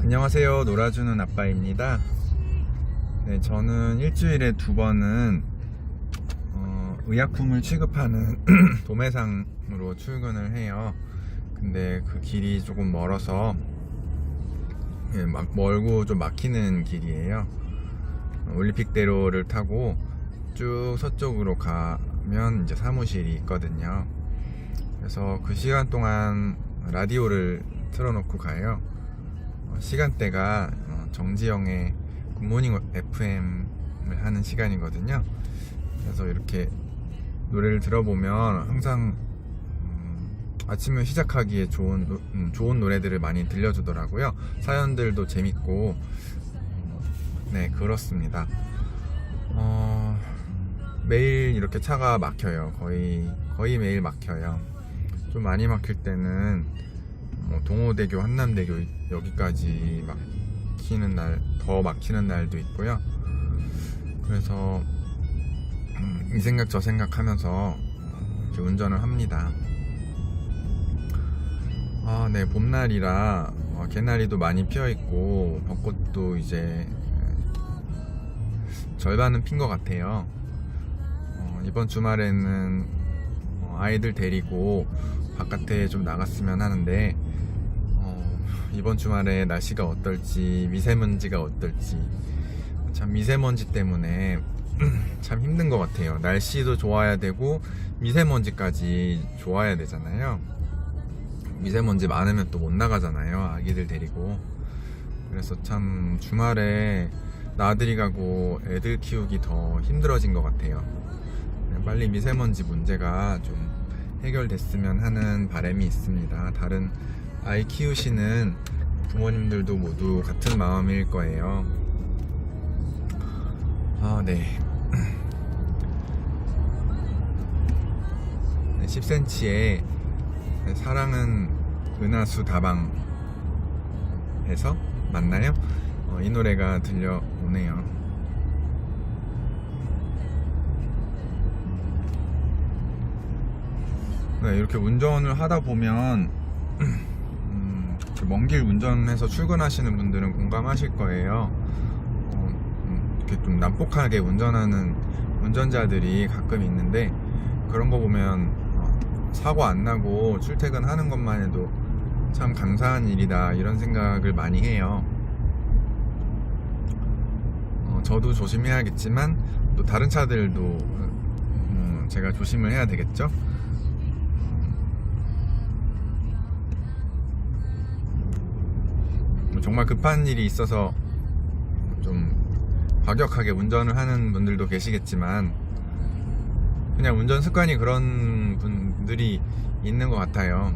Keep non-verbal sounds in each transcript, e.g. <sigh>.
안녕하세요. 놀아주는 아빠입니다. 네, 저는 일주일에 두 번은 어, 의약품을 취급하는 <clears throat> 도매상으로 출근을 해요. 근데 그 길이 조금 멀어서 예, 막 멀고 좀 막히는 길이에요. 올림픽대로를 타고 쭉 서쪽으로 가면 이제 사무실이 있거든요. 그래서 그 시간 동안 라디오를 틀어놓고 가요. 어, 시간대가 어, 정지영의 굿모닝 FM을 하는 시간이거든요. 그래서 이렇게 노래를 들어보면 항상 음, 아침을 시작하기에 좋은 노- 음, 좋은 노래들을 많이 들려주더라고요. 사연들도 재밌고 어, 네 그렇습니다. 어, 매일 이렇게 차가 막혀요. 거의 거의 매일 막혀요. 좀 많이 막힐 때는 뭐 동호대교, 한남대교 여기까지 막히는 날, 더 막히는 날도 있고요. 그래서 음, 이 생각 저 생각 하면서 어, 이렇게 운전을 합니다. 아, 네, 봄날이라 어, 개나리도 많이 피어 있고 벚꽃도 이제 절반은 핀 것 같아요. 어, 이번 주말에는 어, 아이들 데리고 바깥에 좀 나갔으면 하는데 어, 이번 주말에 날씨가 어떨지 미세먼지가 어떨지 참 미세먼지 때문에 <clears throat> 참 힘든 것 같아요. 날씨도 좋아야 되고 미세먼지까지 좋아야 되잖아요. 미세먼지 많으면 또 못 나가잖아요. 아기들 데리고. 그래서 참 주말에 나들이 가고 애들 키우기 더 힘들어진 것 같아요. 빨리 미세먼지 문제가 좀 해결됐으면 하는 바람이 있습니다. 다른 아이 키우시는 부모님들도 모두 같은 마음일 거예요. 아, 네. 10cm의 사랑은 은하수 다방에서 맞나요? 어, 이 노래가 들려오네요. 네, 이렇게 운전을 하다 보면 <clears throat> 음, 먼길 운전해서 출근하시는 분들은 공감하실 거예요. 어, 음, 이렇게 좀 난폭하게 운전하는 운전자들이 가끔 있는데 그런 거 보면 어, 사고 안 나고 출퇴근하는 것만 해도 참 감사한 일이다 이런 생각을 많이 해요. 어, 저도 조심해야겠지만 또 다른 차들도 음, 제가 조심을 해야 되겠죠. 정말 급한 일이 있어서 좀 과격하게 운전을 하는 분들도 계시겠지만 그냥 운전 습관이 그런 분들이 있는 것 같아요.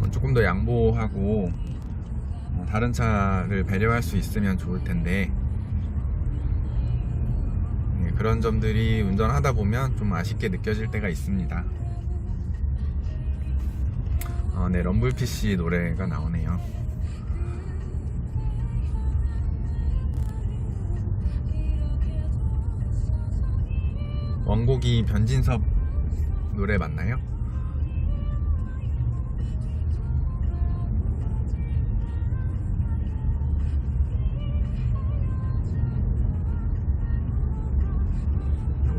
어, 조금 더 양보하고 어, 다른 차를 배려할 수 있으면 좋을 텐데 예, 그런 점들이 운전하다 보면 좀 아쉽게 느껴질 때가 있습니다. 어, 네, 럼블피쉬 노래가 나오네요. 원곡이 변진섭 노래 맞나요?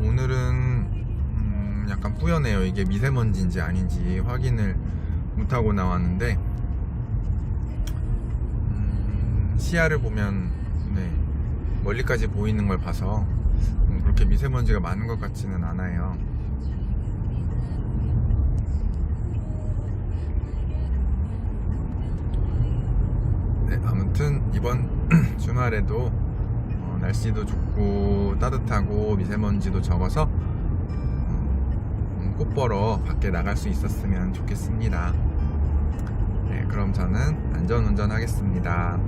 오늘은 음, 약간 뿌연해요. 이게 미세먼지인지 아닌지 확인을 못하고 나왔는데 음, 시야를 보면 네, 멀리까지 보이는 걸 봐서 음, 그렇게 미세먼지가 많은 것 같지는 않아요. 네, 아무튼 이번 <clears throat> 주말에도 어, 날씨도 좋고 따뜻하고 미세먼지도 적어서 음, 꽃 보러 밖에 나갈 수 있었으면 좋겠습니다. 네, 그럼 저는 안전 운전 하겠습니다.